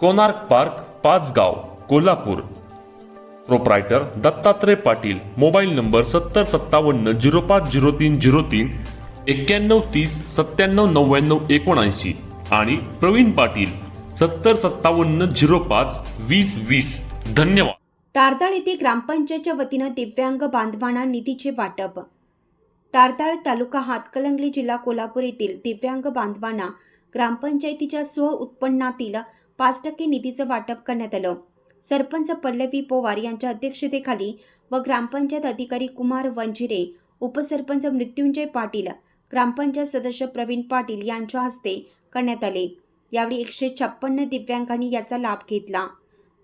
Konark park Pachgaon Kolhapur. Proprietor Dattatray Patil mobile number सत्तर सत्तावन्न zero पाच zero तीन झिरो तीन एक्क्याण्णव तीस सत्त्याण्णव नव्याण्णव एकोणऐंशी आणि प्रवीण पाटील सत्तर सत्तावन्न झिरो पाच वीस वीस. धन्यवाद. तारताळ येथे ग्रामपंचायतच्या वतीनं दिव्यांग बांधवांना निधीचे वाटप. तारताळ तालुका हातकलंगली जिल्हा कोल्हापूर येथील दिव्यांग बांधवांना ग्रामपंचायतीच्या स्व उत्पन्नातील पाच टक्के निधीचं वाटप करण्यात आलं. सरपंच पल्लवी पोवार यांच्या अध्यक्षतेखाली व ग्रामपंचायत अधिकारी कुमार वंजिरे उपसरपंच मृत्युंजय पाटील ग्रामपंचायत सदस्य प्रवीण पाटील यांच्या हस्ते करण्यात आले. यावेळी एकशे छप्पन्न दिव्यांगांनी याचा लाभ घेतला.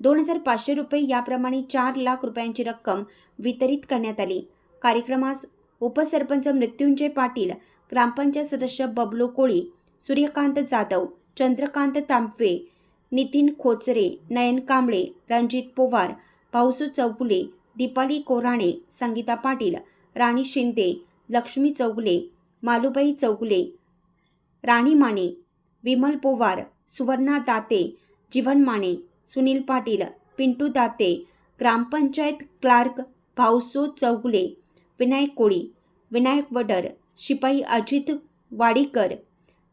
दोन हजार पाचशे रुपये याप्रमाणे चार लाख रुपयांची रक्कम वितरित करण्यात आली. कार्यक्रमास उपसरपंच मृत्युंजय पाटील ग्रामपंचायत सदस्य बबलू कोळी सूर्यकांत जाधव चंद्रकांत तांबवे नितीन खोचरे नयन कांबळे रणजित पोवार भाऊसू चौगुले दीपाली कोराणे संगीता पाटील राणी शिंदे लक्ष्मी चौगुले मालुबाई चौगुले राणी माने विमल पोवार सुवर्णा दाते जीवन माने सुनील पाटील पिंटू दाते ग्रामपंचायत क्लार्क भाऊसो चौगुले विनायक कोळी विनायक वडर शिपाई अजित वाडीकर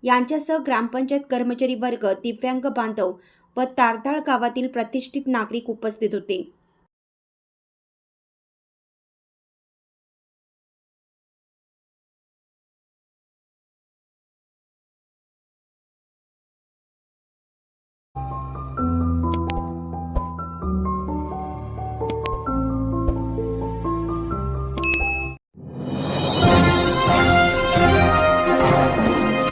यांच्यासह ग्रामपंचायत कर्मचारी वर्ग दिव्यांग बांधव व तारदाळ गावातील प्रतिष्ठित नागरिक उपस्थित होते.